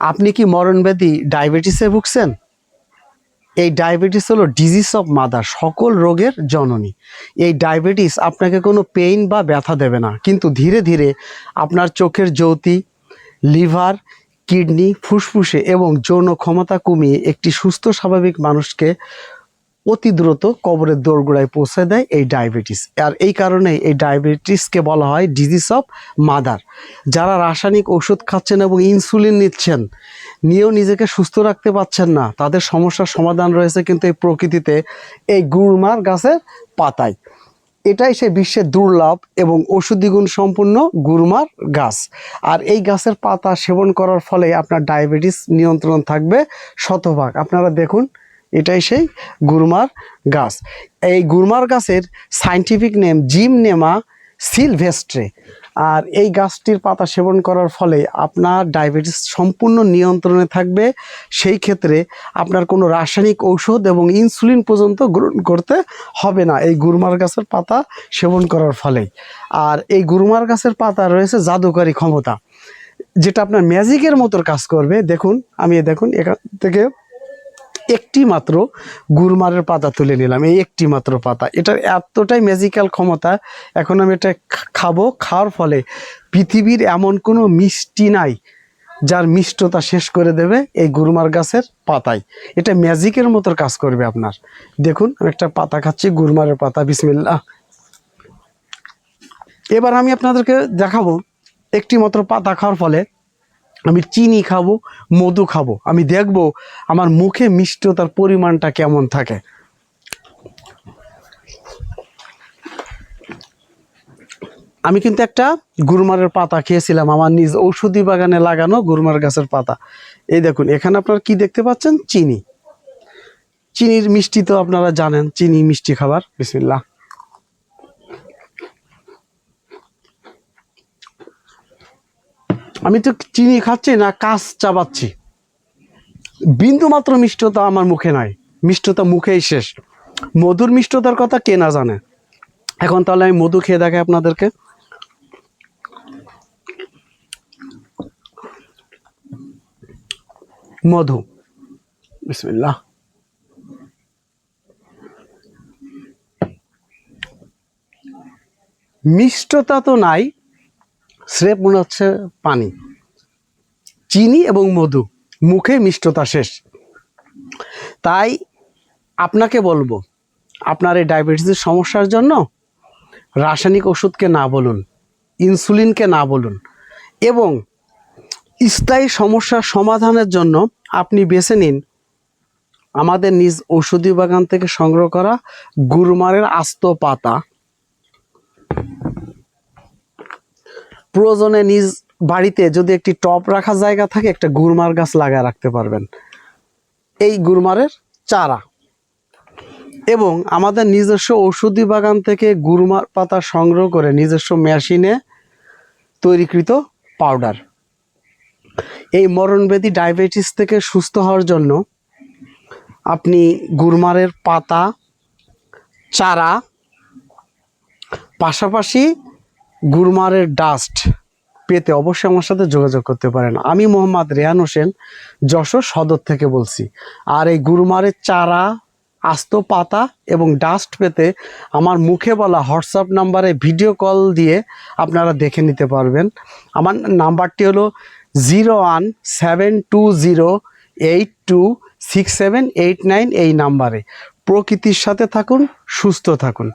আপনি কি মরণব্যাধি ডায়াবেটিসে ভুগছেন? এই ডায়াবেটিস হলো ডিজিজ অফ মাদার সকল রোগের জননী। এই ডায়াবেটিস আপনাকে কোনো পেইন বা ব্যথা দেবে না। কিন্তু ধীরে ধীরে আপনার চোখের জ্যোতি লিভার কিডনি ফুসফুসে এবং যৌন ক্ষমতা কমিয়ে একটি সুস্থ, স্বাভাবিক মানুষকে অতি দ্রুত কবরের দোরগোড়ায় পৌঁছে দেয় এই ডায়াবেটিস। আর এই কারণে এই ডায়াবেটিসকে বলা হয় ডিজিজ অফ মাদার। যারা রাসায়নিক ওষুধ খাচ্ছেন এবং ইনসুলিন নিচ্ছেন, নিয়েও নিজেকে সুস্থ রাখতে পারছেন না, তাদের সমস্যার সমাধান রয়েছে কিন্তু এই প্রকৃতিতে এই গুড়মার গাছের পাতায়। এটাই সে বিশ্বের দুর্লভ এবং ঔষধি গুণ সম্পূর্ণ গুরমার গাছ। আর এই গাছের পাতা সেবন করার ফলে আপনার ডায়াবেটিস নিয়ন্ত্রণ থাকবে শতভাগ। আপনারা দেখুন এটাই সেই গুরমার গাছ। এই গুরমার গাছের scientific name Gymnema sylvestre আর এই গাছটির পাতা সেবন করার ফলে আপনার ডায়াবেটিস সম্পূর্ণ নিয়ন্ত্রণে থাকবে। সেই ক্ষেত্রে আপনার কোনো রাসায়নিক ঔষধ এবং ইনসুলিন পর্যন্ত গ্রহণ করতে হবে না এই গুরমার গাছের পাতা সেবন করার ফলে। আর এই গুরমার গাছের পাতা রয়েছে জাদুকারী ক্ষমতা। যেটা আপনার ম্যাজিকের মতো কাজ করবে। দেখুন, আমি দেখুন, এখান থেকে একটি মাত্র গুরমারের পাতা তুলে নিলাম, এই একটি মাত্র পাতা। এটার এতটাই ম্যাজিক্যাল ক্ষমতা, এখন আমি এটা খাব, খাওয়ার ফলে পৃথিবীর এমন কোনো মিষ্টি নাই যার মিষ্টতা শেষ করে দেবে এই গুরমার গাছের পাতায়। এটা ম্যাজিকের মতো কাজ করবে আপনার। দেখুন, আমি একটা পাতা খাচ্ছি, গুরমারের পাতা, বিসমিল্লাহ। এবার আমি আপনাদেরকে দেখাবো একটি মাত্র পাতা খাওয়ার ফলে আমি চিনি খাব, মধু খাব। আমি দেখব আমার মুখে মিষ্টতার পরিমাণটা কেমন থাকে। আমি কিন্তু একটা গুরমারের পাতা খেয়েছিলাম, আমার নিজ ঔষধি বাগানে লাগানো গুরমার গাছের পাতা। এই দেখুন, এখানে আপনারা কি দেখতে পাচ্ছেন? চিনি। চিনির মিষ্টি তো আপনারা জানেন, চিনি মিষ্টি খাবার। বিসমিল্লাহ। আমি তো চিনি খাচ্ছি না কাজ চাবাচ্ছি। বিন্দু মাত্র মিষ্টতা আমার মুখে নাই। মিষ্টতা মুখেই শেষ। মধুর মিষ্টতার কথা কে না জানে? এখন তাহলে আমি মধু খেয়ে দেখাই আপনাদেরকে। মধু। বিসমিল্লাহ। মিষ্টতা তো নাই স্রেফ মনে হচ্ছে পানি। চিনি এবং মধু মুখে মিষ্টতা শেষ। তাই আপনাকে বলব, আপনার এই ডায়াবেটিসের সমস্যার জন্য রাসায়নিক ওষুধকে না বলুন, ইনসুলিনকে না বলুন এবং স্থায়ী সমস্যার সমাধানের জন্য আপনি বেছে নিন আমাদের নিজ ঔষধি বাগান থেকে সংগ্রহ করা গুরমারের আস্ত পাতা। প্রয়োজনে নিজ বাড়িতে যদি একটি টপ রাখা জায়গা থাকে, একটা গুরমার গাছ লাগায় রাখতে পারবেন। এই গুরমারের চারা। এবং আমাদের নিজস্ব ঔষধি বাগান থেকে গুরমার পাতা সংগ্রহ করে নিজস্ব মেশিনে তৈরিকৃত পাউডার। এই মরণব্যাধি ডায়াবেটিস থেকে সুস্থ হওয়ার জন্য আপনি গুরমারের পাতা, চারা, পাশাপাশি গুরমারের ডাস্ট পেতে অবশ্যই আমার সাথে যোগাযোগ করতে পারেন। আমি মোহাম্মদ রেহান হোসেন, যশোর সদর থেকে বলছি। আর এই গুরমারের চারা, আস্ত পাতা এবং ডাস্ট পেতে আমার মুখে বলা হোয়াটসঅ্যাপ নাম্বারে ভিডিও কল দিয়ে আপনারা দেখে নিতে পারবেন। আমার নাম্বারটি হলো zero one seven two zero eight two six seven eight nine এই নাম্বারে। প্রকৃতির সাথে থাকুন, সুস্থ থাকুন।